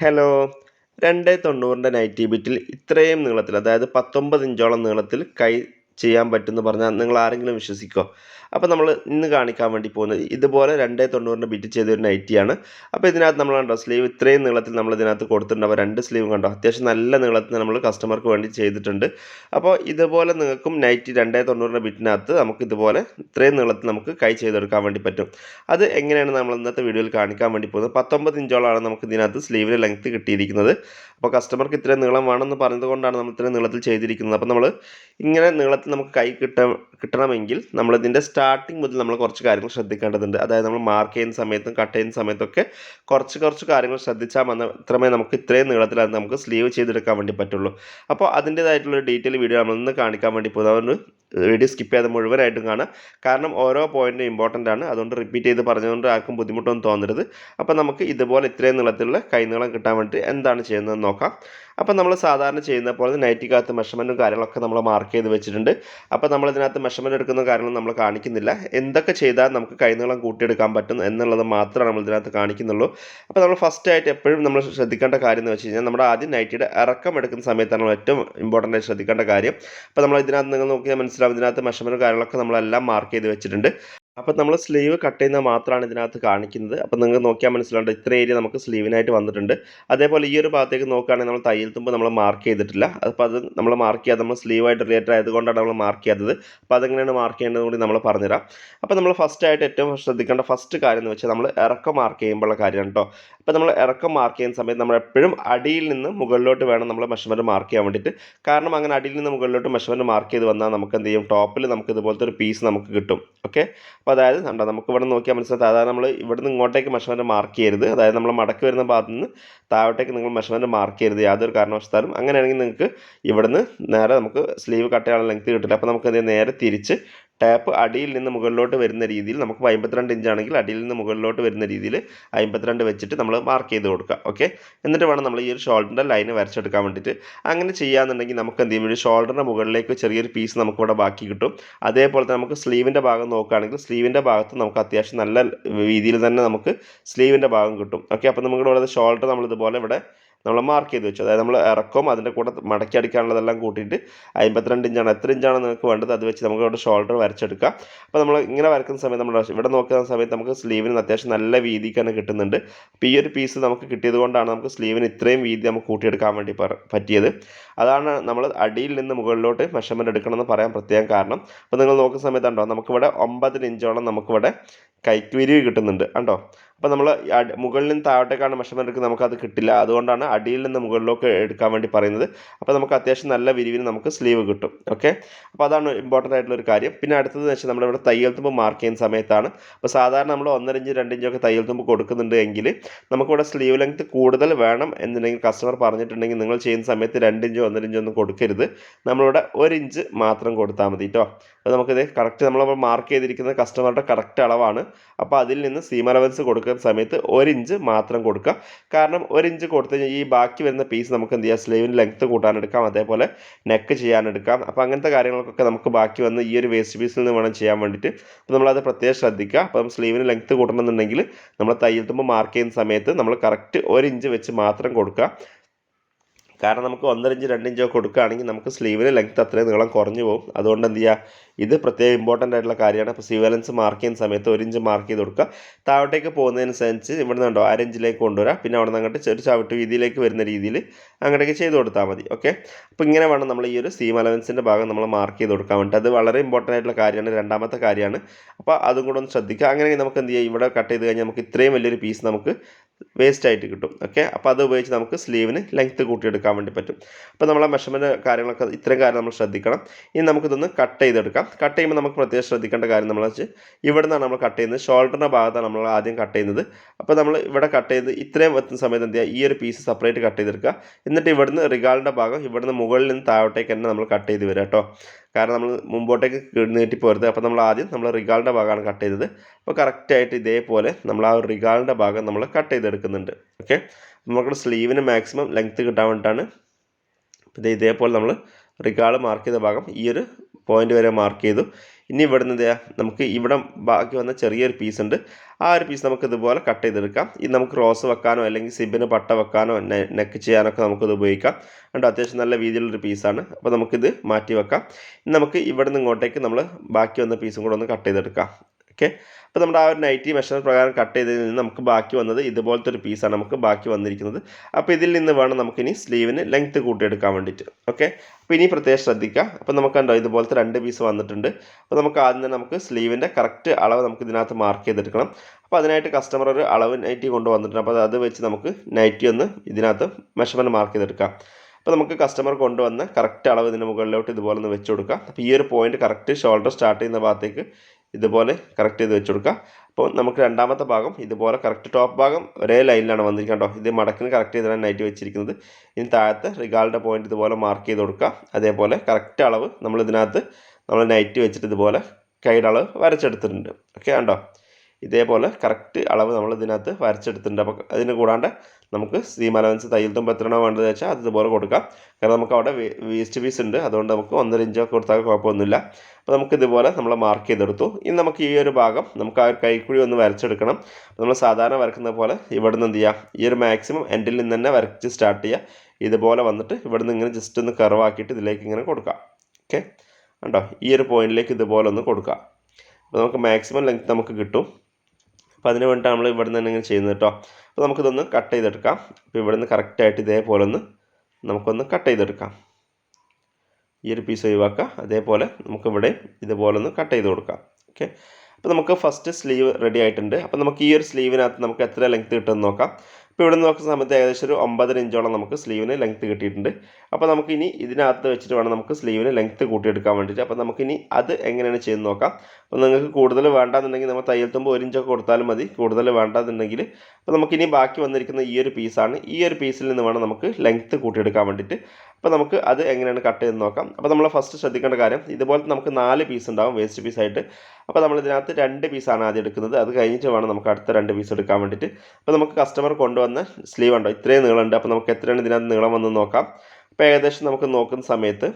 Hello രണ്ട് തൊണ്ണൂറിന്റെ nightie ബിറ്റിൽ ഇത്രയും നീളത്തിൽ അതായത് പത്തൊമ്പത് ഇഞ്ചോളം നീളത്തിൽ കൈ ചെയ്യാൻ പറ്റുമെന്ന് പറഞ്ഞാൽ നിങ്ങൾ ആരെങ്കിലും വിശ്വസിക്കുമോ അപ്പോൾ നമ്മൾ ഇന്ന് കാണിക്കാൻ വേണ്ടി പോകുന്നത് ഇതുപോലെ രണ്ട് തൊണ്ണൂറിന്റെ ബിറ്റ് ചെയ്തൊരു നൈറ്റിയാണ് അപ്പോൾ ഇതിനകത്ത് നമ്മൾ കണ്ടോ സ്ലീവ് ഇത്രയും നീളത്തിൽ നമ്മൾ ഇതിനകത്ത് കൊടുത്തിട്ടുണ്ട്. അപ്പോൾ രണ്ട് സ്ലീവ് കണ്ടോ അത്യാവശ്യം നല്ല നീളത്തിൽ നമ്മൾ കസ്റ്റമർക്ക് വേണ്ടി ചെയ്തിട്ടുണ്ട്. അപ്പോൾ ഇതുപോലെ നിങ്ങൾക്കും നൈറ്റി രണ്ടേ തൊണ്ണൂറിന്റെ ബിറ്റിനകത്ത് നമുക്ക് ഇതുപോലെ ഇത്രയും നീളത്തിൽ നമുക്ക് കൈ ചെയ്തെടുക്കാൻ വേണ്ടി പറ്റും. അത് എങ്ങനെയാണ് നമ്മൾ ഇന്നത്തെ വീഡിയോയിൽ കാണിക്കാൻ വേണ്ടി പോകുന്നത്? പത്തൊമ്പത് ഇഞ്ചോളാണ് നമുക്ക് ഇതിനകത്ത് സ്ലീവിന്റെ ലെങ്ത്ത് കിട്ടിയിരിക്കുന്നത്. അപ്പോൾ കസ്റ്റമർക്ക് ഇത്രയും നീളം വേണമെന്ന് പറഞ്ഞതുകൊണ്ടാണ് നമ്മൾ ഇത്രയും നീളത്തിൽ ചെയ്തിരിക്കുന്നത്. അപ്പോൾ നമ്മൾ ഇങ്ങനെ നീളത്തിൽ നമുക്ക് കൈ കിട്ട കിട്ടണമെങ്കിൽ നമ്മളിതിന്റെ സ്റ്റാർട്ടിങ് മുതൽ നമ്മൾ കുറച്ച് കാര്യങ്ങൾ ശ്രദ്ധിക്കേണ്ടതുണ്ട്. അതായത് നമ്മൾ മാർക്ക് ചെയ്യുന്ന സമയത്തും കട്ട് ചെയ്യുന്ന സമയത്തൊക്കെ കുറച്ച് കുറച്ച് കാര്യങ്ങൾ ശ്രദ്ധിച്ചാൽ മാത്രമേ നമുക്ക് ഇത്രയും നീളത്തിൽ അത് നമുക്ക് സ്ലീവ് ചെയ്തെടുക്കാൻ വേണ്ടി പറ്റുള്ളൂ. അപ്പോൾ അതിന്റേതായിട്ടുള്ള ഡീറ്റെയിൽ വീഡിയോ നമ്മൾ ഇന്ന് കാണിക്കാൻ വേണ്ടി പോകുന്നത് അതുകൊണ്ട് വീഡിയോ സ്കിപ്പ് ചെയ്യാതെ മുഴുവനായിട്ടും കാണാം. കാരണം ഓരോ പോയിന്റും ഇമ്പോർട്ടന്റ് ആണ്. അതുകൊണ്ട് റിപ്പീറ്റ് ചെയ്ത് പറഞ്ഞതുകൊണ്ട് ആർക്കും ബുദ്ധിമുട്ടൊന്നും തോന്നരുത്. അപ്പോൾ നമുക്ക് ഇതുപോലെ ഇത്രയും നീളത്തിലുള്ള കൈനീളം കിട്ടാൻ വേണ്ടി എന്താണ് ചെയ്യുന്നതെന്ന് നോക്കാം. അപ്പോൾ നമ്മൾ സാധാരണ ചെയ്യുന്ന പോലെ നൈറ്റിക്കകത്ത് മെഷർമെന്റും കാര്യങ്ങളൊക്കെ നമ്മൾ മാർക്ക് ചെയ്ത് വെച്ചിട്ടുണ്ട്. അപ്പോൾ നമ്മൾ ഇതിനകത്ത് മെഷർമെന്റ് എടുക്കുന്ന കാര്യങ്ങൾ നമ്മൾ കാണിക്കുന്നില്ല. എന്തൊക്കെ ചെയ്താൽ നമുക്ക് കൈനീളം കൂട്ടിയെടുക്കാൻ പറ്റും എന്നുള്ളത് മാത്രമേ നമ്മൾ ഇതിനകത്ത് കാണിക്കുന്നുള്ളൂ. അപ്പോൾ നമ്മൾ ഫസ്റ്റ് ആയിട്ട് എപ്പോഴും നമ്മൾ ശ്രദ്ധിക്കേണ്ട കാര്യം എന്ന് വെച്ച് കഴിഞ്ഞാൽ നമ്മുടെ ആദ്യം നൈറ്റിയുടെ ഇറക്കം എടുക്കുന്ന സമയത്താണ് ഏറ്റവും ഇമ്പോർട്ടന്റ് ആയിട്ട് ശ്രദ്ധിക്കേണ്ട കാര്യം. അപ്പോൾ നമ്മൾ ഇതിനകത്ത് നിങ്ങൾ നോക്കിയാൽ മനസ്സിലാവും. ഇതിനകത്ത് മെഷർമെന്റും കാര്യങ്ങളൊക്കെ നമ്മളെല്ലാം മാർക്ക് ചെയ്ത് വെച്ചിട്ടുണ്ട്. അപ്പോൾ നമ്മൾ സ്ലീവ് കട്ട് ചെയ്യുന്നത് മാത്രമാണ് ഇതിനകത്ത് കാണിക്കുന്നത്. അപ്പം നിങ്ങൾക്ക് നോക്കിയാൽ മനസ്സിലാണ്ട് ഇത്ര ഏരിയ നമുക്ക് സ്ലീവിനായിട്ട് വന്നിട്ടുണ്ട്. അതേപോലെ ഈ ഒരു ഭാഗത്തേക്ക് നോക്കുകയാണെങ്കിൽ നമ്മൾ തയ്യൽ തുമ്പ് നമ്മൾ മാർക്ക് ചെയ്തിട്ടില്ല. അപ്പോൾ അത് നമ്മൾ മാർക്ക് ചെയ്യാതെ നമ്മൾ സ്ലീവായിട്ട് റിലേറ്റഡ് ആയതുകൊണ്ടാണ് നമ്മൾ മാർക്ക് ചെയ്യാത്തത്. അപ്പോൾ അതെങ്ങനെയാണ് മാർക്ക് ചെയ്യേണ്ടത് കൂടി നമ്മൾ പറഞ്ഞുതരാം. അപ്പോൾ നമ്മൾ ഫസ്റ്റ് ആയിട്ട് ഏറ്റവും ശ്രദ്ധിക്കേണ്ട ഫസ്റ്റ് കാര്യം എന്ന് വെച്ചാൽ നമ്മൾ ഇറക്കം മാർക്ക് ചെയ്യുമ്പോഴുള്ള കാര്യമാണ് കേട്ടോ അപ്പോൾ നമ്മൾ ഇറക്കം മാർക്ക് ചെയ്യുന്ന സമയത്ത് നമ്മൾ എപ്പോഴും അടിയിൽ നിന്ന് മുകളിലോട്ട് വേണം നമ്മൾ മെഷർമെന്റ് മാർക്ക് ചെയ്യാൻ വേണ്ടിയിട്ട്. കാരണം അങ്ങനെ അടിയിൽ നിന്ന് മുകളിലോട്ട് മെഷർമെന്റ് മാർക്ക് ചെയ്ത് വന്നാൽ നമുക്ക് എന്ത് ചെയ്യും? ടോപ്പിൽ നമുക്ക് ഇതുപോലത്തെ ഒരു പീസ് നമുക്ക് കിട്ടും. ഓക്കെ അപ്പോൾ അതായത് കണ്ടോ നമുക്ക് ഇവിടെ നോക്കിയാൽ മനസ്സിലാവും. അതായത് നമ്മൾ ഇവിടെ നിന്ന് ഇങ്ങോട്ടേക്ക് മെഷർമെന്റ് മാർക്ക് ചെയ്യരുത് അതായത് നമ്മൾ മടക്കി വരുന്ന ഭാഗത്ത് നിന്ന് താഴോട്ടേക്ക് നിങ്ങൾ മെഷർമെന്റ് മാർക്ക് ചെയ്യരുത് യാതൊരു കാരണവശാലും അങ്ങനെയാണെങ്കിൽ നിങ്ങൾക്ക് ഇവിടുന്ന് നേരെ നമുക്ക് സ്ലീവ് കട്ട് ചെയ്യാനുള്ള ലെങ്ത് കിട്ടില്ല. അപ്പോൾ നമുക്ക് നേരെ തിരിച്ച് ടാപ്പ് അടിയിൽ നിന്ന് മുകളിലോട്ട് വരുന്ന രീതിയിൽ നമുക്ക് അമ്പത്തിരണ്ട് ഇഞ്ചാണെങ്കിൽ അടിയിൽ നിന്ന് മുകളിലോട്ട് വരുന്ന രീതിയിൽ അമ്പത്തിരണ്ട് വെച്ചിട്ട് നമ്മൾ മാർക്ക് ചെയ്ത് കൊടുക്കുക ഓക്കെ എന്നിട്ട് വേണം നമ്മൾ ഈ ഒരു ഷോൾഡറിന്റെ ലൈന് വരച്ചെടുക്കാൻ വേണ്ടിയിട്ട്. അങ്ങനെ ചെയ്യാന്നുണ്ടെങ്കിൽ നമുക്ക് എന്ത് ചെയ്യും? ഷോൾഡറിന്റെ മുകളിലേക്ക് ചെറിയൊരു പീസ് നമുക്കിവിടെ ബാക്കി കിട്ടും. അതേപോലെ തന്നെ നമുക്ക് സ്ലീവിന്റെ ഭാഗം നോക്കുകയാണെങ്കിൽ സ്ലീവിന്റെ ഭാഗത്ത് നമുക്ക് അത്യാവശ്യം നല്ല രീതിയിൽ തന്നെ നമുക്ക് സ്ലീവിന്റെ ഭാഗം കിട്ടും ഓക്കെ അപ്പോൾ നമുക്കിവിടെ ഷോൾഡർ നമ്മളിതുപോലെ ഇവിടെ നമ്മൾ മാർക്ക് ചെയ്ത് വെച്ചു. അതായത് നമ്മൾ ഇറക്കവും അതിന്റെ കൂടെ മടക്കി അടിക്കാനുള്ളതെല്ലാം കൂട്ടിയിട്ട് അമ്പത്തിരണ്ട് ഇഞ്ചാണ്. എത്ര ഇഞ്ചാണ് നിങ്ങൾക്ക് വേണ്ടത്? അത് വെച്ച് നമുക്ക് അവിടെ ഷോൾഡർ വരച്ചെടുക്കാം. അപ്പോൾ നമ്മൾ ഇങ്ങനെ വരക്കുന്ന സമയത്ത് നമ്മൾ ഇവിടെ നോക്കുന്ന സമയത്ത് നമുക്ക് സ്ലീവിന് അത്യാവശ്യം നല്ല വീതിക്ക് തന്നെ കിട്ടുന്നുണ്ട്. അപ്പോൾ ഈ ഒരു പീസ് നമുക്ക് കിട്ടിയത് കൊണ്ടാണ് നമുക്ക് സ്ലീവിന് ഇത്രയും വീതി നമുക്ക് കൂട്ടിയെടുക്കാൻ വേണ്ടി പറ്റിയത്. അതാണ് നമ്മൾ അടിയിൽ നിന്ന് മുകളിലോട്ട് മെഷർമെന്റ് എടുക്കണമെന്ന് പറയാൻ പ്രത്യേകം കാരണം. അപ്പോൾ നിങ്ങൾ നോക്കുന്ന സമയത്ത് സമയത്തുണ്ടോ നമുക്കിവിടെ ഒമ്പതിന് ഇഞ്ചോളം നമുക്കിവിടെ കൈക്കുവിരി കിട്ടുന്നുണ്ട്. കണ്ടോ? അപ്പോൾ നമ്മൾ മുകളിൽ നിന്ന് താഴോട്ടേക്കാണ് മെഷർമെന്റ് എടുക്കുന്നത്. നമുക്കത് കിട്ടില്ല. അതുകൊണ്ടാണ് അടിയിൽ നിന്ന് മുകളിലേക്ക് എടുക്കാൻ വേണ്ടി പറയുന്നത്. അപ്പോൾ നമുക്ക് അത്യാവശ്യം നല്ല വിരിവിന് നമുക്ക് സ്ലീവ് കിട്ടും. ഓക്കെ അപ്പോൾ അതാണ് ഇമ്പോർട്ടന്റ് ആയിട്ടുള്ള ഒരു കാര്യം. പിന്നെ അടുത്തത് വെച്ചാൽ നമ്മളിവിടെ തയ്യൽ തുമ്പ് മാർക്ക് ചെയ്യുന്ന സമയത്താണ്. അപ്പോൾ സാധാരണ നമ്മൾ ഒന്നര ഇഞ്ച് രണ്ട് ഇഞ്ചൊക്കെ തയ്യൽ തുമ്പ് കൊടുക്കുന്നുണ്ട് എങ്കിൽ നമുക്കിവിടെ സ്ലീവ് ലെങ്ത് കൂടുതൽ വേണം എന്നുണ്ടെങ്കിൽ കസ്റ്റമർ പറഞ്ഞിട്ടുണ്ടെങ്കിൽ നിങ്ങൾ ചെയ്യുന്ന സമയത്ത് രണ്ട് ഇഞ്ചോ ഒന്നര ഇഞ്ചോ ഒന്നും കൊടുക്കരുത്. നമ്മളിവിടെ ഒരു ഇഞ്ച് മാത്രം കൊടുത്താൽ മതി കേട്ടോ അപ്പോൾ നമുക്കിത് കറക്റ്റ് നമ്മൾ മാർക്ക് ചെയ്തിരിക്കുന്നത് കസ്റ്റമറുടെ കറക്റ്റ് അളവാണ്. അപ്പോൾ അതിൽ നിന്ന് സീം അലവൻസ് കൊടുക്കുന്ന സമയത്ത് ഒരു ഇഞ്ച് മാത്രം കൊടുക്കുക. കാരണം ഒരു ഇഞ്ച് കൊടുത്തു കഴിഞ്ഞാൽ ഈ ബാക്കി വരുന്ന പീസ് നമുക്ക് എന്ത് ചെയ്യാം? സ്ലീവിന് ലെങ്ത്ത് കൂട്ടാനെടുക്കാം. അതേപോലെ നെക്ക് ചെയ്യാനെടുക്കാം. അപ്പോൾ അങ്ങനത്തെ കാര്യങ്ങൾക്കൊക്കെ നമുക്ക് ബാക്കി വന്ന് ഈ ഒരു വേസ്റ്റ് പീസിൽ നിന്ന് വേണം ചെയ്യാൻ വേണ്ടിയിട്ട്. അപ്പോൾ നമ്മളത് പ്രത്യേകം ശ്രദ്ധിക്കുക. അപ്പം സ്ലീവിന് ലെങ്ത്ത് കൂട്ടണമെന്നുണ്ടെങ്കിൽ നമ്മൾ തയ്യൽ തുമ്പ് മാർക്ക് ചെയ്യുന്ന സമയത്ത് നമ്മൾ കറക്റ്റ് ഒരു ഇഞ്ച് വെച്ച് മാത്രം കൊടുക്കുക. കാരണം നമുക്ക് ഒന്നര ഇഞ്ചോ കൊടുക്കുകയാണെങ്കിൽ നമുക്ക് സ്ലീവിന് ലെങ്ത്ത് അത്രയും നീളം കുറഞ്ഞു പോകും. അതുകൊണ്ട് എന്ത് ചെയ്യുക? ഇത് പ്രത്യേകം ഇമ്പോർട്ടന്റ് ആയിട്ടുള്ള കാര്യമാണ്. അപ്പോൾ സിവലൻസ് മാർക്ക് ചെയ്യുന്ന സമയത്ത് ഒരു ഇഞ്ച് മാർക്ക് ചെയ്ത് കൊടുക്കുക. താഴോട്ടേക്ക് പോകുന്നതിനനുസരിച്ച് ഇവിടെ നിന്നുണ്ടോ അര ഇഞ്ചിലേക്ക് കൊണ്ടുവരാം പിന്നെ അവിടെ നിന്ന് അങ്ങോട്ട് ചെറു ചവിട്ട് വീതിയിലേക്ക് വരുന്ന രീതിയിൽ അങ്ങോട്ടേക്ക് ചെയ്ത് കൊടുത്താൽ മതി. ഓക്കെ അപ്പോൾ ഇങ്ങനെ വേണം നമ്മൾ ഈ ഒരു സീം അലവൻസിന്റെ ഭാഗം നമ്മൾ മാർക്ക് ചെയ്ത് കൊടുക്കാൻ വേണ്ടി അത് വളരെ ഇമ്പോർട്ടന്റ് ആയിട്ടുള്ള കാര്യമാണ്. രണ്ടാമത്തെ കാര്യമാണ്. അപ്പോൾ അതും കൂടെ ഒന്ന് ശ്രദ്ധിക്കുക. അങ്ങനെ നമുക്ക് എന്ത് ചെയ്യാം? ഇവിടെ കട്ട് ചെയ്ത് കഴിഞ്ഞാൽ നമുക്ക് ഇത്രയും വലിയൊരു പീസ് നമുക്ക് വേസ്റ്റ് ആയിട്ട് കിട്ടും. ഓക്കെ അപ്പോൾ അത് ഉപയോഗിച്ച് നമുക്ക് സ്ലീവിന് ലെങ്ത്ത് കൂട്ടിയെടുക്കാൻ വേണ്ടി പറ്റും. അപ്പോൾ നമ്മളെ മെഷർമെന്റ് കാര്യങ്ങളൊക്കെ ഇത്രയും കാര്യം നമ്മൾ ശ്രദ്ധിക്കണം. ഇനി നമുക്കിതൊന്ന് കട്ട് ചെയ്തെടുക്കാം. കട്ട് ചെയ്യുമ്പോൾ നമുക്ക് പ്രത്യേകം ശ്രദ്ധിക്കേണ്ട കാര്യം നമ്മൾ വെച്ച് ഇവിടെ നമ്മൾ കട്ട് ചെയ്യുന്നത്. ഷോൾഡറിന്റെ ഭാഗത്താണ് നമ്മൾ ആദ്യം കട്ട് ചെയ്യുന്നത്. അപ്പോൾ നമ്മൾ ഇവിടെ കട്ട് ചെയ്ത് ഇത്രയും എത്തുന്ന സമയത്ത് എന്ത് ചെയ്യുക? ഈ ഒരു പീസ് സെപ്പറേറ്റ് കട്ട് ചെയ്തെടുക്കുക. എന്നിട്ട് ഇവിടുന്ന് റിഗാളിന്റെ ഭാഗം ഇവിടുന്ന് മുകളിൽ നിന്ന് താഴോട്ടേക്ക് തന്നെ നമ്മൾ കട്ട് ചെയ്ത് വരിക കേട്ടോ. കാരണം നമ്മൾ മുമ്പോട്ടേക്ക് നീട്ടി പോരുത് അപ്പോൾ നമ്മൾ ആദ്യം നമ്മൾ റിഗാളിന്റെ ഭാഗമാണ് കട്ട് ചെയ്തത്. അപ്പോൾ കറക്റ്റായിട്ട് ഇതേപോലെ നമ്മൾ ആ ഒരു റിഗാളിന്റെ ഭാഗം നമ്മൾ കട്ട് ചെയ്തെടുക്കുന്നുണ്ട്. ഓക്കെ നമുക്ക് സ്ലീവിന് മാക്സിമം ലെങ്ത്ത് കിട്ടാൻ വേണ്ടിയിട്ടാണ്. ഇത് ഇതേപോലെ നമ്മൾ റിഗാൾ മാർക്ക് ചെയ്ത ഭാഗം ഈ ഒരു പോയിന്റ് വരെ മാർക്ക് ചെയ്തു. ഇനി ഇവിടുന്ന് നിന്ന് നമുക്ക് ഇവിടെ ബാക്കി വന്ന ചെറിയൊരു പീസ് ഉണ്ട്. ആ ഒരു പീസ് നമുക്ക് ഇതുപോലെ കട്ട് ചെയ്തെടുക്കാം. ഇത് നമുക്ക് റോസ് വെക്കാനോ അല്ലെങ്കിൽ സിബിന് പട്ട വെക്കാനോ നെക്ക് ചെയ്യാനൊക്കെ നമുക്കിത് ഉപയോഗിക്കാം. അതുകൊണ്ട് അത്യാവശ്യം നല്ല രീതിയിലുള്ളൊരു പീസാണ് അപ്പോൾ നമുക്കിത് മാറ്റി വെക്കാം. നമുക്ക് ഇവിടെ നിന്ന് ഇങ്ങോട്ടേക്ക് നമ്മൾ ബാക്കി വന്ന പീസും കൂടെ ഒന്ന് കട്ട് ചെയ്തെടുക്കാം. ഓക്കെ. അപ്പോൾ നമ്മുടെ ആ ഒരു നൈറ്റി മെഷർ പ്രകാരം കട്ട് ചെയ്തതിൽ നിന്ന് നമുക്ക് ബാക്കി വന്നത് ഇതുപോലത്തെ ഒരു പീസാണ് നമുക്ക് ബാക്കി വന്നിരിക്കുന്നത്. അപ്പോൾ ഇതിൽ നിന്ന് വേണം നമുക്കിനി സ്ലീവിന് ലെങ്ത്ത് കൂട്ടിയെടുക്കാൻ വേണ്ടിയിട്ട്. ഓക്കെ. അപ്പോൾ ഇനി പ്രത്യേകം ശ്രദ്ധിക്കുക. അപ്പോൾ നമുക്ക് കണ്ടോ ഇതുപോലത്തെ രണ്ട് പീസ് വന്നിട്ടുണ്ട്. അപ്പോൾ നമുക്ക് ആദ്യം തന്നെ നമുക്ക് സ്ലീവിന്റെ കറക്റ്റ് അളവ് നമുക്ക് ഇതിനകത്ത് മാർക്ക് ചെയ്തെടുക്കണം. അപ്പോൾ അതിനായിട്ട് കസ്റ്റമർ ഒരു അളവ് നൈറ്റി കൊണ്ടുവന്നിട്ടുണ്ട് അപ്പോൾ അത് വെച്ച് നമുക്ക് നൈറ്റി ഒന്ന് ഇതിനകത്ത് മെഷർമെന്റ് മാർക്ക് ചെയ്തെടുക്കാം. അപ്പോൾ നമുക്ക് കസ്റ്റമർ കൊണ്ടുവന്ന് കറക്റ്റ് അളവ് ഇതിന് മുകളിലോട്ട് ഇതുപോലെ ഒന്ന് വെച്ച് കൊടുക്കുക അപ്പോൾ ഈ ഒരു പോയിന്റ് കറക്റ്റ് ഷോൾഡർ സ്റ്റാർട്ട് ചെയ്യുന്ന ഭാഗത്തേക്ക് ഇതുപോലെ കറക്റ്റ് ചെയ്ത് വെച്ച് കൊടുക്കുക അപ്പോൾ നമുക്ക് രണ്ടാമത്തെ ഭാഗം ഇതുപോലെ കറക്റ്റ് ടോപ്പ് ഭാഗം ഒരേ ലൈനിലാണ് വന്നിരിക്കുന്നത് കേട്ടോ. ഇത് മടക്കിന് കറക്റ്റ് ചെയ്ത് നൈറ്റ് വെച്ചിരിക്കുന്നത്. ഇനി താഴത്തെ റിഗാളിന്റെ പോയിന്റ് ഇതുപോലെ മാർക്ക് ചെയ്ത് കൊടുക്കുക അതേപോലെ കറക്റ്റ് അളവ് നമ്മൾ ഇതിനകത്ത് നമ്മൾ നൈറ്റ് വെച്ചിട്ട് ഇതുപോലെ കൈയുടെ അളവ് വരച്ചെടുത്തിട്ടുണ്ട്. ഓക്കെ കണ്ടോ? ഇതേപോലെ കറക്റ്റ് അളവ് നമ്മൾ ഇതിനകത്ത് വരച്ചെടുത്തിട്ടുണ്ട്. അപ്പോൾ അതിന് കൂടാണ്ട് നമുക്ക് സീം അലവൻസ് തയ്യൽ തുമ്പ് വേണ്ടതെന്ന് വേണ്ടത് വെച്ചാൽ അത് ഇതുപോലെ കൊടുക്കാം. കാരണം നമുക്ക് അവിടെ വേസ്റ്റ് പീസ് ഉണ്ട്. അതുകൊണ്ട് നമുക്ക് ഒന്നര ഇഞ്ചൊക്കെ കൊടുത്താൽ കുഴപ്പമൊന്നുമില്ല. അപ്പോൾ നമുക്ക് ഇതുപോലെ നമ്മൾ മാർക്ക് ചെയ്തെടുത്തു. ഇനി നമുക്ക് ഈ ഒരു ഭാഗം നമുക്ക് ആ ഒരു കൈക്കുഴി ഒന്ന് വരച്ചെടുക്കണം. നമ്മൾ സാധാരണ വരക്കുന്ന പോലെ ഇവിടെ നിന്ന് എന്ത് ചെയ്യുക ഈ ഒരു മാക്സിമം എൻഡിൽ നിന്ന് തന്നെ വരച്ച് സ്റ്റാർട്ട് ചെയ്യുക. ഇതുപോലെ വന്നിട്ട് ഇവിടെ നിന്ന് ഇങ്ങനെ ജസ്റ്റ് ഒന്ന് കർവാക്കിയിട്ട് ഇതിലേക്ക് ഇങ്ങനെ കൊടുക്കാം ഓക്കെ കണ്ടോ? ഈ ഒരു പോയിന്റിലേക്ക് ഇതുപോലെ ഒന്ന് കൊടുക്കുക. അപ്പോൾ നമുക്ക് മാക്സിമം ലെങ്ത് നമുക്ക് കിട്ടും. അപ്പോൾ അതിന് വേണ്ടിയിട്ടാണ് നമ്മൾ ഇവിടെ നിന്ന് ഇങ്ങനെ ചെയ്യുന്നത് കേട്ടോ. അപ്പോൾ നമുക്കിതൊന്ന് കട്ട് ചെയ്തെടുക്കാം. അപ്പോൾ ഇവിടെ നിന്ന് കറക്റ്റായിട്ട് ഇതേപോലെ ഒന്ന് നമുക്കൊന്ന് കട്ട് ചെയ്തെടുക്കാം. ഈ ഒരു പീസ് ഒഴിവാക്കുക. അതേപോലെ നമുക്കിവിടെ ഇതുപോലെ ഒന്ന് കട്ട് ചെയ്ത് കൊടുക്കാം. ഓക്കെ അപ്പോൾ നമുക്ക് ഫസ്റ്റ് സ്ലീവ് റെഡി ആയിട്ടുണ്ട്. അപ്പോൾ നമുക്ക് ഈ ഒരു സ്ലീവിനകത്ത് നമുക്ക് എത്ര ലെങ്ത് കിട്ടുമെന്ന് നോക്കാം. ഇപ്പോൾ ഇവിടെ നിന്ന് നോക്കുന്ന സമയത്ത് ഏകദേശം ഒരു ഒമ്പതര ഇഞ്ചോളം നമുക്ക് സ്ലീവിന് ലെങ്ത് കിട്ടിയിട്ടുണ്ട്. അപ്പോൾ നമുക്ക് നമുക്കിനി ഇതിനകത്ത് വെച്ചിട്ട് വേണം നമുക്ക് സ്ലീവിന് ലെങ്ത് കൂട്ടിയെടുക്കാൻ വേണ്ടിയിട്ട്. അപ്പോൾ നമുക്കിനി അത് എങ്ങനെയാണ് ചെയ്ത് നോക്കാം. അപ്പോൾ നിങ്ങൾക്ക് കൂടുതൽ വേണ്ടാന്നുണ്ടെങ്കിൽ നമ്മൾ തയ്യൽ തുമ്പ് ഒരു ഇഞ്ചൊക്കെ കൊടുത്താലും മതി. കൂടുതൽ വേണ്ടാന്നുണ്ടെങ്കിൽ അപ്പോൾ നമുക്കിനി ബാക്കി വന്നിരിക്കുന്ന ഈ ഒരു പീസാണ് ഈ ഒരു പീസിൽ നിന്ന് വേണം നമുക്ക് ലെങ്ത്ത് കൂട്ടിയെടുക്കാൻ വേണ്ടിയിട്ട്. അപ്പോൾ നമുക്ക് അത് എങ്ങനെയാണ് കട്ട് ചെയ്ത് നോക്കാം. അപ്പോൾ നമ്മൾ ഫസ്റ്റ് ശ്രദ്ധിക്കേണ്ട കാര്യം ഇതുപോലെ നമുക്ക് നാല് പീസ് ഉണ്ടാവും വേസ്റ്റ് പീസായിട്ട് അപ്പോൾ നമ്മൾ ഇതിനകത്ത് രണ്ട് പീസാണ് ആദ്യം എടുക്കുന്നത്. അത് കഴിഞ്ഞിട്ട് വേണം നമുക്ക് അടുത്ത രണ്ട് പീസ് എടുക്കാൻ വേണ്ടിയിട്ട്. അപ്പോൾ നമുക്ക് കസ്റ്റമർ കൊണ്ടുവന്ന സ്ലീവ് ഉണ്ടോ? ഇത്രയും നീളമുണ്ട്. അപ്പോൾ നമുക്ക് എത്രയാണ് ഇതിനകത്ത് നീളം വന്ന് നോക്കാം. അപ്പോൾ ഏകദേശം നമുക്ക് നോക്കുന്ന സമയത്ത്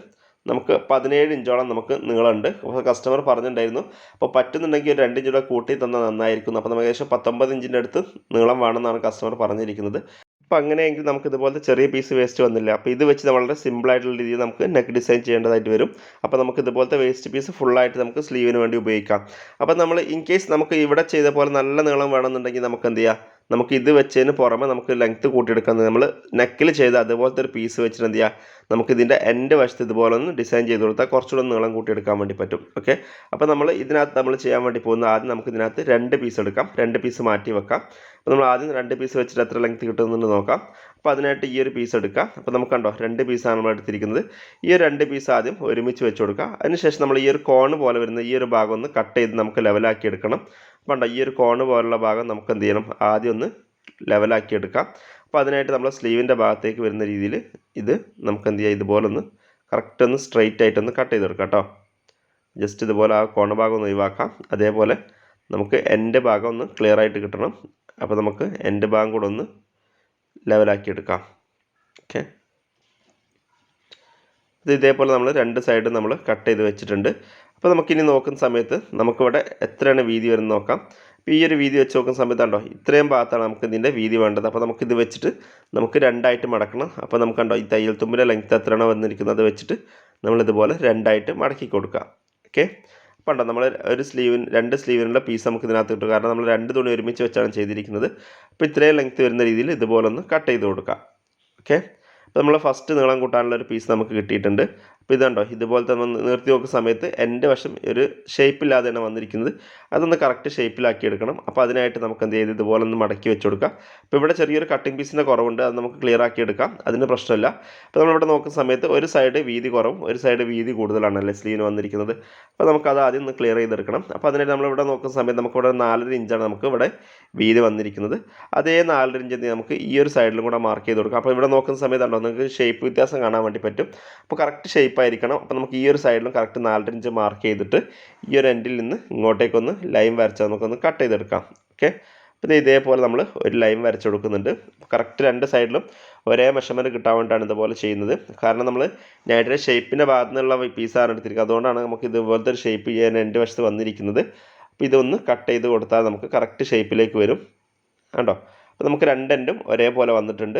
നമുക്ക് പതിനേഴ് ഇഞ്ചോളം നമുക്ക് നീളമുണ്ട്. അപ്പോൾ കസ്റ്റമർ പറഞ്ഞിട്ടുണ്ടായിരുന്നു. അപ്പോൾ പറ്റുന്നുണ്ടെങ്കിൽ ഒരു രണ്ട് ഇഞ്ചൂടെ കൂട്ടി തന്നാൽ നന്നായിരിക്കും. അപ്പോൾ നമുക്ക് ഏകദേശം പത്തൊമ്പത് ഇഞ്ചിന്റെ അടുത്ത് നീളം വേണമെന്നാണ് കസ്റ്റമർ പറഞ്ഞിരിക്കുന്നത്. അപ്പോൾ അങ്ങനെയെങ്കിൽ നമുക്ക് ഇതുപോലത്തെ ചെറിയ പീസ് വേസ്റ്റ് വന്നില്ല. അപ്പോൾ ഇത് വെച്ച് വളരെ സിമ്പിളായിട്ടുള്ള രീതിയിൽ നമുക്ക് നെക്ക് ഡിസൈൻ ചെയ്യേണ്ടതായിട്ട് വരും. അപ്പോൾ നമുക്ക് ഇതുപോലത്തെ വേസ്റ്റ് പീസ് ഫുള്ളായിട്ട് നമുക്ക് സ്ലീവിന് വേണ്ടി ഉപയോഗിക്കാം. അപ്പോൾ നമ്മൾ ഇൻ കേസ് നമുക്ക് ഇവിടെ ചെയ്ത പോലെ നല്ല നീളം വേണമെന്നുണ്ടെങ്കിൽ നമുക്ക് എന്ത് ചെയ്യാം? നമുക്ക് ഇത് വെച്ചതിന് പുറമെ നമുക്ക് ലെങ്ത്ത് കൂട്ടിയെടുക്കാൻ നമ്മൾ നെക്കിൽ ചെയ്ത അതുപോലത്തെ ഒരു പീസ് വെച്ചിട്ട് എന്ത് ചെയ്യുക നമുക്ക് ഇതിന്റെ എന്റെ വശത്ത് ഇതുപോലെ ഒന്ന് ഡിസൈൻ ചെയ്ത് കൊടുത്താൽ കുറച്ചുകൂടെ നീളം കൂട്ടിയെടുക്കാൻ വേണ്ടി പറ്റും. ഓക്കെ അപ്പോൾ നമ്മൾ ഇതിനകത്ത് നമ്മൾ ചെയ്യാൻ വേണ്ടി പോകുന്ന ആദ്യം നമുക്ക് ഇതിനകത്ത് രണ്ട് പീസ് എടുക്കാം. രണ്ട് പീസ് മാറ്റി വെക്കാം. അപ്പോൾ നമ്മൾ ആദ്യം രണ്ട് പീസ് വെച്ചിട്ട് എത്ര ലെങ്ത്ത് കിട്ടുന്നുണ്ട് നോക്കാം. അപ്പോൾ അതിനായിട്ട് ഈ ഒരു പീസ് എടുക്കാം. അപ്പോൾ നമുക്ക് കണ്ടോ രണ്ട് പീസാണ് നമ്മൾ എടുത്തിരിക്കുന്നത്. ഈ ഒരു രണ്ട് പീസ് ആദ്യം ഒരുമിച്ച് വെച്ച് കൊടുക്കുക അതിനുശേഷം നമ്മൾ ഈ ഒരു കോൺ പോലെ വരുന്ന ഈ ഒരു ഭാഗം ഒന്ന് കട്ട് ചെയ്ത് നമുക്ക് ലെവലാക്കി എടുക്കണം. കണ്ടോ ഈ ഒരു കോണ് പോലുള്ള ഭാഗം നമുക്ക് എന്ത് ചെയ്യണം? ആദ്യം ഒന്ന് ലെവലാക്കി എടുക്കാം. അപ്പോൾ അതിനായിട്ട് നമ്മൾ സ്ലീവിന്റെ ഭാഗത്തേക്ക് വരുന്ന രീതിയിൽ ഇത് നമുക്ക് എന്ത് ചെയ്യാം? ഇതുപോലെ ഒന്ന് കറക്റ്റ് ഒന്ന് സ്ട്രെയിറ്റ് ആയിട്ടൊന്ന് കട്ട് ചെയ്തെടുക്കാം കേട്ടോ. ജസ്റ്റ് ഇതുപോലെ ആ കോണ ഭാഗം ഒന്ന് ഒഴിവാക്കാം. അതേപോലെ നമുക്ക് എന്റെ ഭാഗം ഒന്ന് ക്ലിയർ ആയിട്ട് കിട്ടണം. അപ്പോൾ നമുക്ക് എന്റെ ഭാഗം കൂടെ ഒന്ന് ലെവലാക്കി എടുക്കാം. ഓക്കെ ഇത് ഇതേപോലെ നമ്മൾ രണ്ട് സൈഡും നമ്മൾ കട്ട് ചെയ്ത് വെച്ചിട്ടുണ്ട്. അപ്പോൾ നമുക്കിനി നോക്കുന്ന സമയത്ത് നമുക്കിവിടെ എത്രയാണ് വീതി വരുന്നത് നോക്കാം. അപ്പോൾ ഈ ഒരു വീതി വെച്ച് നോക്കുന്ന സമയത്ത് കണ്ടോ ഇത്രയും ഭാഗത്താണ് നമുക്ക് ഇതിന്റെ വീതി വേണ്ടത്. അപ്പോൾ നമുക്കിത് വെച്ചിട്ട് നമുക്ക് രണ്ടായിട്ട് മടക്കണം. അപ്പോൾ നമുക്ക് കണ്ടോ ഈ തയ്യൽ തുമ്പിന്റെ ലെങ്ത് എത്രയാണോ വന്നിരിക്കുന്നത് അത് വെച്ചിട്ട് നമ്മളിതുപോലെ രണ്ടായിട്ട് മടക്കി കൊടുക്കാം. ഓക്കെ അപ്പോൾ ഉണ്ടോ നമ്മൾ ഒരു സ്ലീവിന് രണ്ട് സ്ലീവിനുള്ള പീസ് നമുക്ക് ഇതിനകത്ത് കിട്ടും. കാരണം നമ്മൾ രണ്ട് തുണി ഒരുമിച്ച് വെച്ചാണ് ചെയ്തിരിക്കുന്നത്. അപ്പോൾ ഇത്രയും ലെങ്ത്ത് വരുന്ന രീതിയിൽ ഇതുപോലെ ഒന്ന് കട്ട് ചെയ്ത് കൊടുക്കാം. ഓക്കെ അപ്പോൾ നമ്മൾ ഫസ്റ്റ് നീളം കൂട്ടാനുള്ള ഒരു പീസ് നമുക്ക് കിട്ടിയിട്ടുണ്ട്. അപ്പോൾ ഇതുണ്ടോ? ഇതുപോലത്തെ നമ്മൾ നിർത്തി നോക്കുന്ന സമയത്ത് എന്റെ വശം ഒരു ഷേപ്പില്ലാതെ തന്നെ വന്നിരിക്കുന്നത്. അതൊന്ന് കറക്റ്റ് ഷേപ്പിലാക്കി എടുക്കണം. അപ്പോൾ അതിനായിട്ട് നമുക്ക് എന്ത് ചെയ്ത് ഇതുപോലെ ഒന്ന് മടക്കി വെച്ച് കൊടുക്കാം. അപ്പോൾ ഇവിടെ ചെറിയൊരു കട്ടിംഗ് പീസിന്റെ കുറവുണ്ട്. അത് നമുക്ക് ക്ലിയർ ആക്കി എടുക്കാം. അതിന് പ്രശ്നമില്ല. അപ്പോൾ നമ്മളിവിടെ നോക്കുന്ന സമയത്ത് ഒരു സൈഡ് വീതി കുറവും ഒരു സൈഡ് വീതി കൂടുതലാണ് അല്ലേ സ്ലീവിന് വന്നിരിക്കുന്നത്. അപ്പോൾ അത് ആദ്യം ഒന്ന് ക്ലിയർ ചെയ്തെടുക്കണം. അപ്പോൾ അതിനായിട്ട് നമ്മളിവിടെ നോക്കുന്ന സമയത്ത് നമുക്കിവിടെ നാലര ഇഞ്ചാണ് നമുക്ക് ഇവിടെ വീതി വന്നിരിക്കുന്നത്. അതേ നാലര ഇഞ്ച് നമുക്ക് ഈ ഒരു സൈഡിലും കൂടെ മാർക്ക് ചെയ്ത് കൊടുക്കാം. അപ്പോൾ ഇവിടെ നോക്കുന്ന സമയത്താണോ നിങ്ങൾക്ക് ഷേപ്പ് വ്യത്യാസം കാണാൻ വേണ്ടി പറ്റും. അപ്പോൾ കറക്റ്റ് ഷേപ്പ് ആയിരിക്കണം അപ്പോൾ നമുക്ക് ഈ ഒരു സൈഡിലും കറക്റ്റ് നാലര ഇഞ്ച് മാർക്ക് ചെയ്തിട്ട് ഈ ഒരു എൻഡിൽ നിന്ന് ഇങ്ങോട്ടേക്കൊന്ന് ലൈൻ വരച്ചാൽ നമുക്കൊന്ന് കട്ട് ചെയ്തെടുക്കാം. ഓക്കെ അപ്പോൾ ഇതേപോലെ നമ്മൾ ഒരു ലൈൻ വരച്ച് കൊടുക്കുന്നുണ്ട്. കറക്റ്റ് രണ്ട് സൈഡിലും ഒരേ മെഷർമെന്റ് കിട്ടാൻ വേണ്ടിയിട്ടാണ് ഇതുപോലെ ചെയ്യുന്നത്. കാരണം നമ്മൾ നൈറ്റിന്റെ ഷേപ്പിന്റെ ഭാഗത്തു നിന്നുള്ള പീസാണ് എടുത്തിരിക്കുന്നത്. അതുകൊണ്ടാണ് നമുക്ക് ഇതുപോലത്തെ ഒരു ഷേപ്പ് ചെയ്യാൻ രണ്ട് വശത്ത് വന്നിരിക്കുന്നത്. അപ്പോൾ ഇതൊന്ന് കട്ട് ചെയ്ത് കൊടുത്താൽ നമുക്ക് കറക്റ്റ് ഷേപ്പിലേക്ക് വരും. കണ്ടോ? അപ്പോൾ നമുക്ക് രണ്ടെൻഡും ഒരേപോലെ വന്നിട്ടുണ്ട്.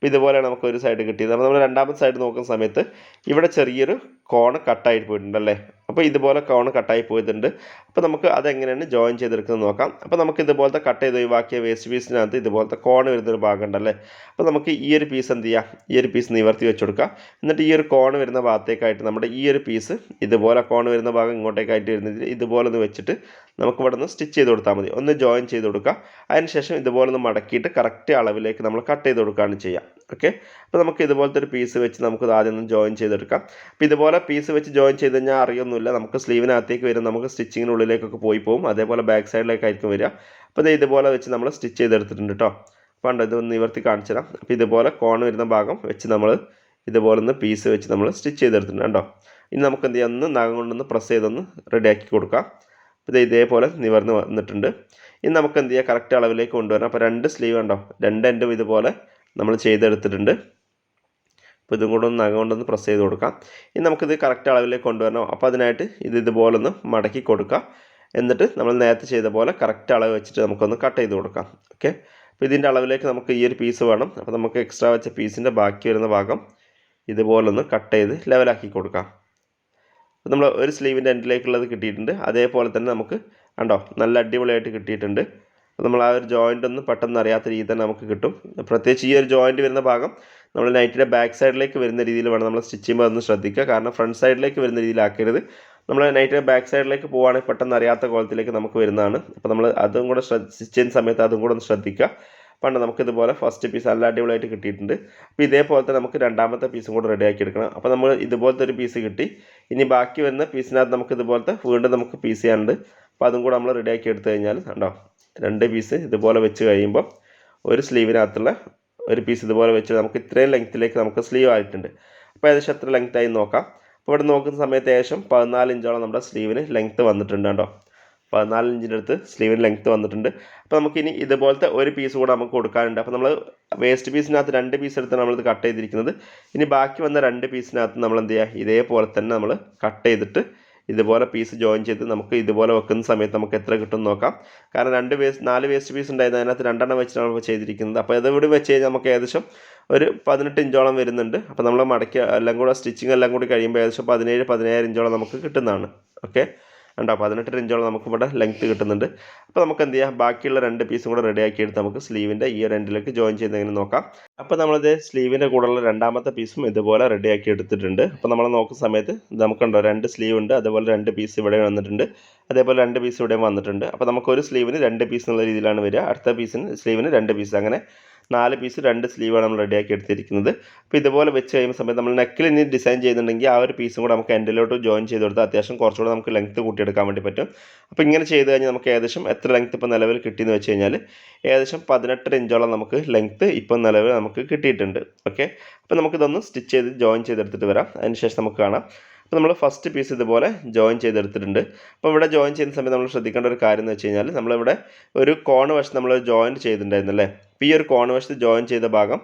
അപ്പോൾ ഇതുപോലെയാണ് നമുക്ക് ഒരു സൈഡ് കിട്ടിയത്. അപ്പോൾ നമ്മൾ രണ്ടാമത്തെ സൈഡ് നോക്കുന്ന സമയത്ത് ഇവിടെ ചെറിയൊരു കോണ് കട്ടായി പോയിട്ടുണ്ട് അല്ലേ അപ്പോൾ ഇതുപോലെ കോണ് കട്ടായി പോയിട്ടുണ്ട്. അപ്പോൾ നമുക്ക് അതെങ്ങനെയാണ് ജോയിൻ ചെയ്തെടുക്കുന്നത് നോക്കാം. അപ്പോൾ നമുക്ക് ഇതുപോലത്തെ കട്ട് ചെയ്ത് ഒഴിവാക്കിയ വേസ്റ്റ് പീസിനകത്ത് ഇതുപോലത്തെ കോണ് വരുന്നൊരു ഭാഗം ഉണ്ടല്ലേ? അപ്പോൾ നമുക്ക് ഈ ഒരു പീസ് എന്ത് ചെയ്യാം? ഈ ഒരു പീസ് നിവർത്തി വെച്ച് കൊടുക്കുക എന്നിട്ട് ഈ ഒരു കോണ് വരുന്ന ഭാഗത്തേക്കായിട്ട് നമ്മുടെ ഈ ഒരു പീസ് ഇതുപോലെ കോണ് വരുന്ന ഭാഗം ഇങ്ങോട്ടേക്കായിട്ട് വരുന്നതിൽ ഇതുപോലെ ഒന്ന് വെച്ചിട്ട് നമുക്ക് ഇവിടെ നിന്ന് സ്റ്റിച്ച് ചെയ്ത് കൊടുത്താൽ മതി. ഒന്ന് ജോയിൻ ചെയ്ത് കൊടുക്കുക. അതിനുശേഷം ഇതുപോലെ ഒന്ന് മടക്കിയിട്ട് കറക്റ്റ് അളവിലേക്ക് നമ്മൾ കട്ട് ചെയ്ത് കൊടുക്കുകയാണ് ചെയ്യുക. ഓക്കെ അപ്പോൾ നമുക്ക് ഇതുപോലത്തെ ഒരു പീസ് വെച്ച് നമുക്ക് ആദ്യം ഒന്ന് ജോയിൻ ചെയ്തെടുക്കാം. അപ്പോൾ ഇതുപോലെ പീസ് വെച്ച് ജോയിൻ ചെയ്ത് കഴിഞ്ഞാൽ അറിയൊന്നുമില്ല. നമുക്ക് സ്ലീവിനകത്തേക്ക് വരും. നമുക്ക് സ്റ്റിച്ചിങ്ങിനുള്ളിലേക്കൊക്കെ പോയി പോകും. അതേപോലെ ബാക്ക് സൈഡിലേക്കായിരിക്കും വരിക. അപ്പോൾ ഇത് ഇതുപോലെ വെച്ച് നമ്മൾ സ്റ്റിച്ച് ചെയ്തെടുത്തിട്ടുണ്ട് കേട്ടോ. പണ്ട് ഇത് ഒന്ന് നിവർത്തി കാണിച്ചു തരാം. അപ്പോൾ ഇതുപോലെ കോൺ വരുന്ന ഭാഗം വെച്ച് നമ്മൾ ഇതുപോലെ ഒന്ന് പീസ് വെച്ച് നമ്മൾ സ്റ്റിച്ച് ചെയ്തെടുത്തിട്ടുണ്ട്. കേട്ടോ ഇനി നമുക്ക് എന്ത് ചെയ്യാം? ഒന്ന് നഖം കൊണ്ടൊന്ന് പ്രസ് ചെയ്തൊന്ന് റെഡിയാക്കി കൊടുക്കാം. ഇത് ഇതേപോലെ നിവർന്ന് വന്നിട്ടുണ്ട്. ഇനി നമുക്ക് എന്ത് ചെയ്യാം? കറക്റ്റ് അളവിലേക്ക് കൊണ്ടുവരണം. അപ്പോൾ രണ്ട് സ്ലീവ് ഉണ്ടോ രണ്ട് എൻഡും ഇതുപോലെ നമ്മൾ ചെയ്തെടുത്തിട്ടുണ്ട്. അപ്പോൾ ഇതും കൂടെ ഒന്ന് നഖം പ്രസ് ചെയ്ത് കൊടുക്കാം. ഇനി നമുക്കിത് കറക്റ്റ് അളവിലേക്ക് കൊണ്ടുവരണം. അപ്പോൾ അതിനായിട്ട് ഇത് ഇതുപോലെ ഒന്ന് മടക്കി കൊടുക്കാം. എന്നിട്ട് നമ്മൾ നേരത്തെ ചെയ്ത പോലെ കറക്റ്റ് അളവ് വെച്ചിട്ട് നമുക്കൊന്ന് കട്ട് ചെയ്ത് കൊടുക്കാം. ഓക്കെ അപ്പോൾ ഇതിന്റെ അളവിലേക്ക് നമുക്ക് ഈ ഒരു പീസ് വേണം. അപ്പോൾ നമുക്ക് എക്സ്ട്രാ വെച്ച പീസിന്റെ ബാക്കി വരുന്ന ഭാഗം ഇതുപോലൊന്ന് കട്ട് ചെയ്ത് ലെവലാക്കി കൊടുക്കാം. നമ്മൾ ഒരു സ്ലീവിന്റെ എൻഡിലേക്കുള്ളത് കിട്ടിയിട്ടുണ്ട്. അതേപോലെ തന്നെ നമുക്ക് കണ്ടോ നല്ല അടിപൊളിയായിട്ട് കിട്ടിയിട്ടുണ്ട്. അപ്പോൾ നമ്മൾ ആ ഒരു ജോയിന്റ് ഒന്നും പെട്ടെന്ന് അറിയാത്ത രീതി തന്നെ നമുക്ക് കിട്ടും. പ്രത്യേകിച്ച് ഈ ഒരു ജോയിന്റ് വരുന്ന ഭാഗം നമ്മൾ നൈറ്റിന്റെ ബാക്ക് സൈഡിലേക്ക് വരുന്ന രീതിയിൽ വേണം നമ്മൾ സ്റ്റിച്ച് ചെയ്യുമ്പോൾ ഒന്ന് ശ്രദ്ധിക്കുക. കാരണം ഫ്രണ്ട് സൈഡിലേക്ക് വരുന്ന രീതിയിലാക്കരുത് നമ്മൾ നൈറ്റിന്റെ ബാക്ക് സൈഡിലേക്ക് പോവുകയാണെങ്കിൽ പെട്ടെന്ന് അറിയാത്ത കോലത്തിലേക്ക് നമുക്ക് വരുന്നതാണ്. അപ്പോൾ നമ്മൾ അതും കൂടെ ശ്രദ്ധ സ്റ്റിച്ച് ചെയ്യുന്ന സമയത്ത് അതും കൂടെ ഒന്ന് ശ്രദ്ധിക്കുക. പണ്ട് നമുക്കിതുപോലെ ഫസ്റ്റ് പീസ് നല്ല അടിപൊളിയായിട്ട് കിട്ടിയിട്ടുണ്ട്. അപ്പോൾ ഇതേപോലത്തെ നമുക്ക് രണ്ടാമത്തെ പീസും കൂടെ റെഡിയാക്കി എടുക്കണം. അപ്പോൾ നമ്മൾ ഇതുപോലത്തെ ഒരു പീസ് കിട്ടി. ഇനി ബാക്കി വരുന്ന പീസിനകത്ത് നമുക്ക് ഇതുപോലത്തെ വീണ്ടും നമുക്ക് പീസ് ചെയ്യാനുണ്ട്. അപ്പോൾ അതും കൂടെ നമ്മൾ റെഡിയാക്കി എടുത്തു കഴിഞ്ഞാൽ കണ്ടോ രണ്ട് പീസ് ഇതുപോലെ വെച്ച് കഴിയുമ്പോൾ ഒരു സ്ലീവിനകത്തുള്ള ഒരു പീസ് ഇതുപോലെ വെച്ച് നമുക്ക് ഇത്രയും ലെങ്ത്തിലേക്ക് നമുക്ക് സ്ലീവ് ആയിട്ടുണ്ട്. അപ്പോൾ ഏകദേശം എത്ര ലെങ്ത് ആയി നോക്കാം. അപ്പോൾ ഇവിടെ നോക്കുന്ന സമയത്ത് ഏകദേശം പതിനാല് ഇഞ്ചോളം നമ്മുടെ സ്ലീവിന് ലെങ്ത്ത് വന്നിട്ടുണ്ട് കേട്ടോ പതിനാല് ഇഞ്ചിന്റെ അടുത്ത് സ്ലീവിന് ലെങ്ത്ത് വന്നിട്ടുണ്ട്. അപ്പോൾ നമുക്കിനി ഇതുപോലത്തെ ഒരു പീസ് കൂടെ നമുക്ക് കൊടുക്കാനുണ്ട്. അപ്പോൾ നമ്മൾ വേസ്റ്റ് പീസിനകത്ത് രണ്ട് പീസ് എടുത്താണ് നമ്മളിത് കട്ട് ചെയ്തിരിക്കുന്നത്. ഇനി ബാക്കി വന്ന രണ്ട് പീസിനകത്ത് നമ്മൾ എന്ത് ചെയ്യുക? ഇതേപോലെ തന്നെ നമ്മൾ കട്ട് ചെയ്തിട്ട് ഇതുപോലെ പീസ് ജോയിൻ ചെയ്ത് നമുക്ക് ഇതുപോലെ വെക്കുന്ന സമയത്ത് നമുക്ക് എത്ര കിട്ടും നോക്കാം. കാരണം രണ്ട് വേസ്റ്റ് നാല് വേസ്റ്റ് പീസ് ഉണ്ടായിരുന്നു. അതിനകത്ത് രണ്ടെണ്ണം വെച്ചിട്ടാണ് നമ്മൾ ചെയ്തിരിക്കുന്നത്. അപ്പോൾ ഇത് ഇവിടെ വെച്ച് കഴിഞ്ഞാൽ നമുക്ക് ഏകദേശം ഒരു പതിനെട്ട് ഇഞ്ചോളം വരുന്നുണ്ട്. അപ്പോൾ നമ്മൾ മടക്കി എല്ലാം കൂടെ സ്റ്റിച്ചിങ് എല്ലാം കൂടി കഴിയുമ്പോൾ ഏകദേശം പതിനേഴ് പതിനായിരം ഇഞ്ചോളം നമുക്ക് കിട്ടുന്നതാണ്. ഓക്കെ ഉണ്ടോ പതിനെട്ട് ഇഞ്ചോളം നമുക്ക് ഇവിടെ ലെങ്ത്ത് കിട്ടുന്നുണ്ട്. അപ്പോൾ നമുക്ക് എന്ത് ചെയ്യാം? ബാക്കിയുള്ള രണ്ട് പീസും കൂടെ റെഡിയാക്കി എടുത്ത് നമുക്ക് സ്ലീവിന്റെ ഈ ഒരു എൻഡിലേക്ക് ജോയിൻ എങ്ങനെ നോക്കാം? അപ്പോൾ നമ്മളിത് സ്ലീവിന്റെ കൂടെയുള്ള രണ്ടാമത്തെ പീസും ഇതുപോലെ റെഡിയാക്കി എടുത്തിട്ടുണ്ട്. അപ്പോൾ നമ്മൾ നോക്കുന്ന സമയത്ത് നമുക്കുണ്ടോ രണ്ട് സ്ലീവ് ഉണ്ട് അതുപോലെ രണ്ട് പീസ് ഇവിടെ വന്നിട്ടുണ്ട്. അതേപോലെ രണ്ട് പീസ് ഇവിടെയും വന്നിട്ടുണ്ട്. അപ്പോൾ നമുക്ക് ഒരു സ്ലീവിന് രണ്ട് പീസ് എന്നുള്ള രീതിയിലാണ് വരിക. അടുത്ത പീസിന് സ്ലീവിന് രണ്ട് പീസ് അങ്ങനെ നാല് പീസ് രണ്ട് സ്ലീവാണ് നമ്മൾ റെഡിയാക്കി എടുത്തിരിക്കുന്നത്. അപ്പോൾ ഇതുപോലെ വെച്ച് കഴിയുന്ന സമയത്ത് നമ്മൾ നെക്കിൽ ഇനി ഡിസൈൻ ചെയ്യുന്നുണ്ടെങ്കിൽ ആ ഒരു പീസും കൂടെ നമുക്ക് എൻഡിലോട്ട് ജോയിൻ ചെയ്ത് കൊടുത്താൽ അത്യാവശ്യം കുറച്ചുകൂടെ നമുക്ക് ലെങ്ത്ത് കൂട്ടിയെടുക്കാൻ വേണ്ടി പറ്റും. അപ്പോൾ ഇങ്ങനെ ചെയ്ത് കഴിഞ്ഞാൽ നമുക്ക് ഏകദേശം എത്ര ലെങ്ത്ത് ഇപ്പോൾ നിലവിൽ കിട്ടിയെന്ന് വെച്ച് കഴിഞ്ഞാൽ ഏകദേശം പതിനെട്ടര ഇഞ്ചോളം നമുക്ക് ലെങ്ത്ത് ഇപ്പം നിലവിൽ നമുക്ക് കിട്ടിയിട്ടുണ്ട്. ഓക്കെ അപ്പോൾ നമുക്കിതൊന്ന് സ്റ്റിച്ച് ചെയ്ത് ജോയിൻ ചെയ്തെടുത്തിട്ട് വരാം. അതിനുശേഷം നമുക്ക് കാണാം. അപ്പോൾ നമ്മൾ ഫസ്റ്റ് പീസ് ഇതുപോലെ ജോയിൻ ചെയ്തെടുത്തിട്ടുണ്ട്. അപ്പോൾ ഇവിടെ ജോയിൻ ചെയ്യുന്ന സമയത്ത് നമ്മൾ ശ്രദ്ധിക്കേണ്ട ഒരു കാര്യം എന്ന് വെച്ച് കഴിഞ്ഞാൽ നമ്മളിവിടെ ഒരു കോൺ വശം നമ്മൾ ജോയിൻ ചെയ്തിട്ടുണ്ടായിരുന്നു അല്ലേ അപ്പോൾ ഈ ഒരു കോൺവശത്ത് ജോയിൻ ചെയ്ത ഭാഗം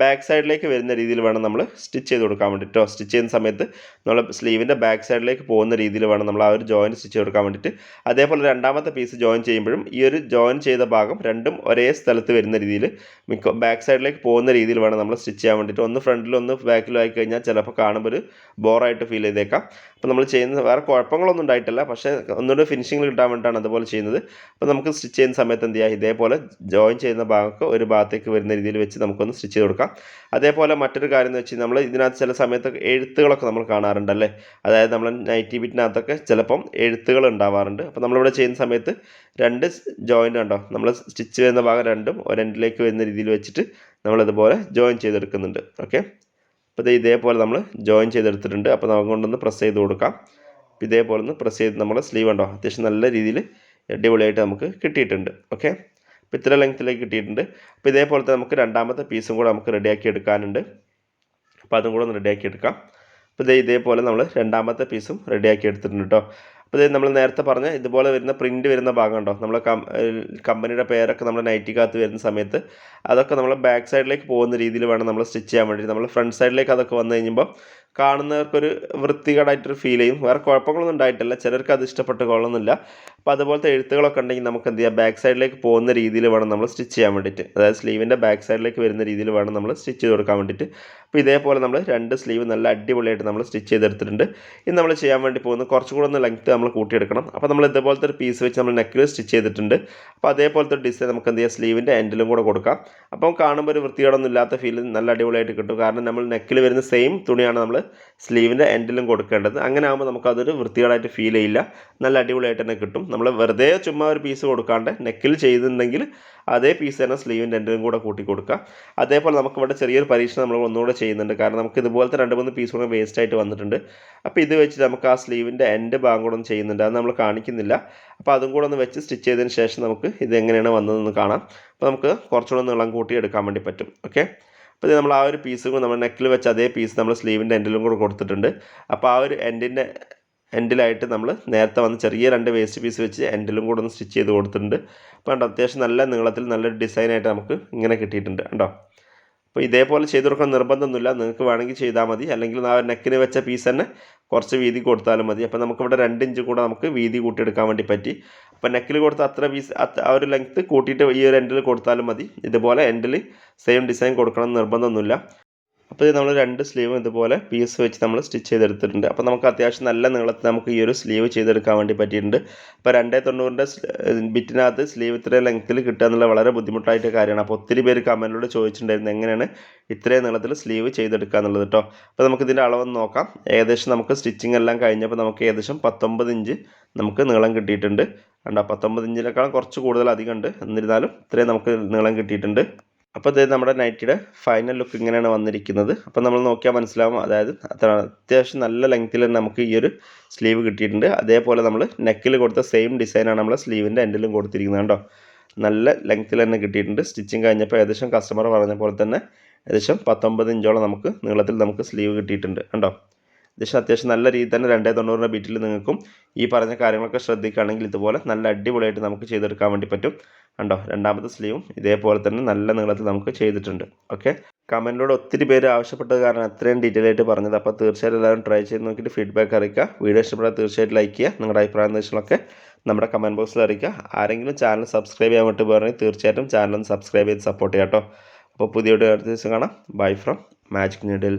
ബാക്ക് സൈഡിലേക്ക് വരുന്ന രീതിയിൽ വേണം നമ്മൾ സ്റ്റിച്ച് ചെയ്ത് കൊടുക്കാൻ വേണ്ടിയിട്ടോ. സ്റ്റിച്ച് ചെയ്യുന്ന സമയത്ത് നമ്മൾ സ്ലീവിന്റെ ബാക്ക് സൈഡിലേക്ക് പോകുന്ന രീതിയിൽ വേണം നമ്മൾ ആ ഒരു ജോയിൻ സ്റ്റിച്ച് കൊടുക്കാൻ വേണ്ടിയിട്ട്. അതേപോലെ രണ്ടാമത്തെ പീസ് ജോയിൻ ചെയ്യുമ്പോഴും ഈ ഒരു ജോയിൻ ചെയ്ത ഭാഗം രണ്ടും ഒരേ സ്ഥലത്ത് വരുന്ന രീതിയിൽ മിക്ക ബാക്ക് സൈഡിലേക്ക് പോകുന്ന രീതിയിൽ വേണം നമ്മൾ സ്റ്റിച്ച് ചെയ്യാൻ വേണ്ടിയിട്ട്. ഒന്ന് ഫ്രണ്ടിലും ഒന്ന് ബാക്കിലും ആയി കഴിഞ്ഞാൽ ചിലപ്പോൾ കാണുമ്പോൾ ഒരു ബോറായിട്ട് ഫീൽ ചെയ്തേക്കാം. അപ്പോൾ നമ്മൾ ചെയ്യുന്ന വേറെ കുഴപ്പങ്ങളൊന്നും ഉണ്ടായിട്ടില്ല. പക്ഷേ ഒന്നുകൂടെ ഫിനിഷിങ്ങിൽ കിട്ടാൻ വേണ്ടിയിട്ടാണ് അതുപോലെ ചെയ്യുന്നത്. അപ്പോൾ നമുക്ക് സ്റ്റിച്ച് ചെയ്യുന്ന സമയത്ത് എന്ത് ചെയ്യുക ഇതേപോലെ ജോയിൻ ചെയ്യുന്ന ഭാഗമൊക്കെ ഒരു ഭാഗത്തേക്ക് വരുന്ന രീതിയിൽ വെച്ച് നമുക്കൊന്ന് സ്റ്റിച്ച് ചെയ്ത് കൊടുക്കാം. അതേപോലെ മറ്റൊരു കാര്യം എന്ന് വെച്ചാൽ നമ്മൾ ഇതിനകത്ത് ചില സമയത്ത് എഴുത്തുകളൊക്കെ നമ്മൾ കാണാറുണ്ടല്ലേ അതായത് നമ്മൾ നൈറ്റി ബിറ്റിനകത്തൊക്കെ ചിലപ്പം എഴുത്തുകൾ ഉണ്ടാവാറുണ്ട്. അപ്പോൾ നമ്മളിവിടെ ചെയ്യുന്ന സമയത്ത് രണ്ട് ജോയിന്റ് ഉണ്ടോ? നമ്മൾ സ്റ്റിച്ച് ചെയ്യുന്ന ഭാഗം രണ്ടും ഒരെൻഡിലേക്ക് വരുന്ന രീതിയിൽ വെച്ചിട്ട് നമ്മളിതുപോലെ ജോയിൻ ചെയ്തെടുക്കുന്നുണ്ട്. ഓക്കെ അപ്പോൾ ഇത് ഇതേപോലെ നമ്മൾ ജോയിൻ ചെയ്തെടുത്തിട്ടുണ്ട്. അപ്പോൾ നമുക്ക് കൊണ്ടൊന്ന് പ്രസ് ചെയ്ത് കൊടുക്കാം. ഇതേപോലെ ഒന്ന് പ്രസ് ചെയ്ത് നമ്മൾ സ്ലീവ് ഉണ്ടോ? അത്യാവശ്യം നല്ല രീതിയിൽ അടിപൊളിയായിട്ട് നമുക്ക് കിട്ടിയിട്ടുണ്ട്. ഓക്കെ അപ്പോൾ ഇത്ര ലെങ്ത്തിലേക്ക് കിട്ടിയിട്ടുണ്ട്. അപ്പോൾ തന്നെ നമുക്ക് രണ്ടാമത്തെ പീസും കൂടെ നമുക്ക് റെഡിയാക്കി എടുക്കാനുണ്ട്. അപ്പോൾ അതും കൂടെ ഒന്ന് റെഡിയാക്കി എടുക്കാം. അപ്പോൾ ഇതേ ഇതേപോലെ നമ്മൾ രണ്ടാമത്തെ പീസും റെഡിയാക്കി എടുത്തിട്ടുണ്ട് കേട്ടോ അപ്പോൾ ഇത് നമ്മൾ നേരത്തെ പറഞ്ഞ ഇതുപോലെ വരുന്ന പ്രിന്റ് വരുന്ന ഭാഗം ഉണ്ടോ നമ്മളെ കമ്പനിയുടെ പേരൊക്കെ നമ്മുടെ നൈറ്റിക്കകത്ത് വരുന്ന സമയത്ത് അതൊക്കെ നമ്മൾ ബാക്ക് സൈഡിലേക്ക് പോകുന്ന രീതിയിൽ വേണം നമ്മൾ സ്റ്റിച്ച് ചെയ്യാൻ വേണ്ടി നമ്മൾ ഫ്രണ്ട് സൈഡിലേക്ക് അതൊക്കെ വന്നു കഴിയുമ്പോൾ കാണുന്നവർക്കൊരു വൃത്തികേടായിട്ടൊരു ഫീൽ ചെയ്യും. വേറെ കുഴപ്പങ്ങളൊന്നും ഉണ്ടായിട്ടില്ല. ചിലർക്ക് അത് ഇഷ്ടപ്പെട്ട് കൊള്ളുന്നില്ല അപ്പോൾ അതുപോലത്തെ എഴുത്തുകളൊക്കെ ഉണ്ടെങ്കിൽ നമുക്ക് എന്ത് ചെയ്യാം ബാക്ക് സൈഡിലേക്ക് പോകുന്ന രീതിയിൽ വേണം നമ്മൾ സ്റ്റിച്ച് ചെയ്യാൻ വേണ്ടിയിട്ട്. അതായത് സ്ലീവിന്റെ ബാക്ക് സൈഡിലേക്ക് വരുന്ന രീതിയിൽ വേണം നമ്മൾ സ്റ്റിച്ച് ചെയ്ത് കൊടുക്കാൻ വേണ്ടിയിട്ട്. അപ്പോൾ ഇതേപോലെ നമ്മൾ രണ്ട് സ്ലീവ് നല്ല അടിപൊളിയായിട്ട് നമ്മൾ സ്റ്റിച്ച് ചെയ്തെടുത്തിട്ടുണ്ട്. ഇനി നമ്മൾ ചെയ്യാൻ വേണ്ടി പോകുന്നത് കുറച്ചും കൂടെ ഒന്ന് ലെങ്ത്ത് നമ്മൾ കൂട്ടിയെടുക്കണം. അപ്പോൾ നമ്മൾ ഇതേപോലത്തെ ഒരു പീസ് വെച്ച് നമ്മൾ നെക്കിൽ സ്റ്റിച്ച് ചെയ്തിട്ടുണ്ട്. അപ്പോൾ അതേപോലത്തെ ഡിസൈൻ നമുക്ക് എന്ത് ചെയ്യാം? സ്ലീവിന്റെ എൻഡിലും കൂടെ കൊടുക്കാം. അപ്പം കാണുമ്പോൾ ഒരു വൃത്തികേടൊന്നും ഇല്ലാത്ത ഫീൽ നല്ല അടിപൊളിയായിട്ട് കിട്ടും. കാരണം നമ്മൾ നെക്കിൽ വരുന്ന സെയിം തുണിയാണ് നമ്മൾ സ്ലീവിന്റെ എൻഡിലും കൊടുക്കേണ്ടത്. അങ്ങനെ ആകുമ്പോൾ നമുക്കതൊരു വൃത്തികേടായിട്ട് ഫീൽ ചെയ്യില്ല. നല്ല അടിപൊളിയായിട്ട് തന്നെ കിട്ടും. നമ്മൾ വെറുതെ ചുമ്മാ ഒരു പീസ് കൊടുക്കാണ്ട് നെക്കിൽ ചെയ്തിട്ടുണ്ടെങ്കിൽ അതേ പീസ് തന്നെ സ്ലീവിന്റെ എൻഡിലും കൂടെ കൂട്ടി കൊടുക്കുക അതേപോലെ നമുക്ക് ഇവിടെ ചെറിയൊരു പരീക്ഷണം നമ്മൾ ഒന്നുകൂടെ ചെയ്യുന്നുണ്ട്. കാരണം നമുക്ക് ഇതുപോലത്തെ രണ്ട് മൂന്ന് പീസ് കൂടെ വേസ്റ്റ് ആയിട്ട് വന്നിട്ടുണ്ട്. അപ്പോൾ ഇത് വെച്ച് നമുക്ക് ആ സ്ലീവിന്റെ എൻഡ് ഭാഗം കൂടെ ഒന്ന് ചെയ്യുന്നുണ്ട്. അത് നമ്മൾ കാണിക്കുന്നില്ല. അപ്പോൾ അതും കൂടെ ഒന്ന് വെച്ച് സ്റ്റിച്ച് ചെയ്തതിന് ശേഷം നമുക്ക് ഇത് എങ്ങനെയാണ് വന്നതെന്ന് കാണാം. അപ്പോൾ നമുക്ക് കുറച്ചുകൂടെ നീളം കൂട്ടി എടുക്കാൻ വേണ്ടി പറ്റും. ഓക്കെ അപ്പോൾ നമ്മൾ ആ ഒരു പീസ് നമ്മൾ നെക്കിൽ വെച്ച് അതേ പീസ് നമ്മൾ സ്ലീവിന്റെ എൻഡിലും കൂടെ കൊടുത്തിട്ടുണ്ട്. അപ്പോൾ ആ ഒരു എൻഡിന്റെ എൻഡിലായിട്ട് നമ്മൾ നേരത്തെ വന്ന് ചെറിയ രണ്ട് വേസ്റ്റ് പീസ് വെച്ച് എൻഡിലും കൂടെ ഒന്ന് സ്റ്റിച്ച് ചെയ്ത് കൊടുത്തിട്ടുണ്ട്. അപ്പോൾ കണ്ടോ അത്യാവശ്യം നല്ല നീളത്തിൽ നല്ലൊരു ഡിസൈനായിട്ട് നമുക്ക് ഇങ്ങനെ കിട്ടിയിട്ടുണ്ട് കണ്ടോ? അപ്പോൾ ഇതേപോലെ ചെയ്ത് കൊടുക്കാൻ നിർബന്ധമൊന്നുമില്ല. നിങ്ങൾക്ക് വേണമെങ്കിൽ ചെയ്താൽ മതി. അല്ലെങ്കിൽ ആ നെക്കിന് വെച്ച പീസ് തന്നെ കുറച്ച് വീതി കൊടുത്താലും മതി. അപ്പോൾ നമുക്കിവിടെ രണ്ട് ഇഞ്ച് കൂടെ നമുക്ക് വീതി കൂട്ടിയെടുക്കാൻ വേണ്ടി പറ്റി. അപ്പോൾ നെക്കിൽ കൊടുത്ത അത്ര പീസ് ആ ഒരു ലെങ്ത്ത് കൂട്ടിയിട്ട് ഈ ഒരു എൻഡിൽ കൊടുത്താലും മതി. ഇതുപോലെ എൻഡിൽ സെയിം ഡിസൈൻ കൊടുക്കണം എന്ന് നിർബന്ധമൊന്നുമില്ല. അപ്പോൾ നമ്മൾ രണ്ട് സ്ലീവും ഇതുപോലെ പീസ് വെച്ച് നമ്മൾ സ്റ്റിച്ച് ചെയ്തെടുത്തിട്ടുണ്ട്. അപ്പോൾ നമുക്ക് അത്യാവശ്യം നല്ല നീളത്തിൽ നമുക്ക് ഈ ഒരു സ്ലീവ് ചെയ്തെടുക്കാൻ വേണ്ടി പറ്റിയിട്ടുണ്ട്. അപ്പോൾ രണ്ടേ തൊണ്ണൂറിന്റെ ബിറ്റിനകത്ത് സ്ലീവ് ഇത്രയും ലെങ്ത്തിൽ കിട്ടുക എന്നുള്ള വളരെ ബുദ്ധിമുട്ടായിട്ട് കാര്യമാണ്. അപ്പോൾ ഒത്തിരി പേര് കമന്റിലൂടെ ചോദിച്ചിട്ടുണ്ടായിരുന്നു എങ്ങനെയാണ് ഇത്രയും നീളത്തിൽ സ്ലീവ് ചെയ്തെടുക്കുക എന്നുള്ളത് കേട്ടോ അപ്പോൾ നമുക്ക് ഇതിന്റെ അളവൊന്ന് നോക്കാം. ഏകദേശം നമുക്ക് സ്റ്റിച്ചിങ് എല്ലാം കഴിഞ്ഞപ്പോൾ നമുക്ക് ഏകദേശം പത്തൊമ്പത് ഇഞ്ച് നമുക്ക് നീളം കിട്ടിയിട്ടുണ്ട്. കണ്ടോ? പത്തൊമ്പത് ഇഞ്ചിനേക്കാളും കുറച്ച് കൂടുതൽ അധികം ഉണ്ട് എന്നിരുന്നാലും ഇത്രയും നമുക്ക് നീളം കിട്ടിയിട്ടുണ്ട്. അപ്പോൾ ഇത് നമ്മുടെ നൈറ്റിയുടെ ഫൈനൽ ലുക്ക് ഇങ്ങനെയാണ് വന്നിരിക്കുന്നത്. അപ്പോൾ നമ്മൾ നോക്കിയാൽ മനസ്സിലാവും. അതായത് അത്യാവശ്യം നല്ല ലെങ്ത്തിൽ തന്നെ നമുക്ക് ഈ ഒരു സ്ലീവ് കിട്ടിയിട്ടുണ്ട്. അതേപോലെ നമ്മൾ നെക്കിൽ കൊടുത്ത സെയിം ഡിസൈനാണ് നമ്മൾ സ്ലീവിന്റെ എൻഡിലും കൊടുത്തിരിക്കുന്നത് കേട്ടോ നല്ല ലെങ്ത്തിൽ തന്നെ കിട്ടിയിട്ടുണ്ട്. സ്റ്റിച്ചിങ് കഴിഞ്ഞപ്പോൾ ഏകദേശം കസ്റ്റമർ പറഞ്ഞ പോലെ തന്നെ ഏകദേശം പത്തൊമ്പത് ഇഞ്ചോളം നമുക്ക് നീളത്തിൽ നമുക്ക് സ്ലീവ് കിട്ടിയിട്ടുണ്ട്. കണ്ടോ? ഏകദേശം അത്യാവശ്യം നല്ല രീതിയിൽ തന്നെ രണ്ടേ തൊണ്ണൂറിന്റെ ബീറ്റിൽ നിങ്ങൾക്കും ഈ പറഞ്ഞ കാര്യങ്ങളൊക്കെ ശ്രദ്ധിക്കുകയാണെങ്കിൽ ഇതുപോലെ നല്ല അടിപൊളിയായിട്ട് നമുക്ക് ചെയ്തെടുക്കാൻ വേണ്ടി പറ്റും. കണ്ടോ? രണ്ടാമത്തെ സ്ലീവും ഇതേപോലെ തന്നെ നല്ല നീളത്തിൽ നമുക്ക് ചെയ്തിട്ടുണ്ട്. ഓക്കെ കമന്റിലൂടെ ഒത്തിരി പേര് ആവശ്യപ്പെട്ടത് കാരണം അത്രയും ഡീറ്റെയിൽ ആയിട്ട് പറഞ്ഞത്. അപ്പോൾ തീർച്ചയായിട്ടും എല്ലാവരും ട്രൈ ചെയ്ത് നോക്കിയിട്ട് ഫീഡ്ബാക്ക് അറിയിക്കുക. വീഡിയോ ഇഷ്ടപ്പെട്ടാൽ തീർച്ചയായിട്ടും ലൈക്ക് ചെയ്യുക. നിങ്ങളുടെ അഭിപ്രായ നിർദ്ദേശങ്ങളൊക്കെ നമ്മുടെ കമന്റ് ബോക്സിൽ അറിയിക്കുക. ആരെങ്കിലും ചാനൽ സബ്സ്ക്രൈബ് ചെയ്യാൻ വേണ്ടി പറയുകയാണെങ്കിൽ തീർച്ചയായിട്ടും ചാനൽ സബ്സ്ക്രൈബ് ചെയ്ത് സപ്പോർട്ട് ചെയ്യാം കേട്ടോ. അപ്പോൾ പുതിയ വീഡിയോ അടുത്ത ദിവസം കാണാം. Bye from magic needle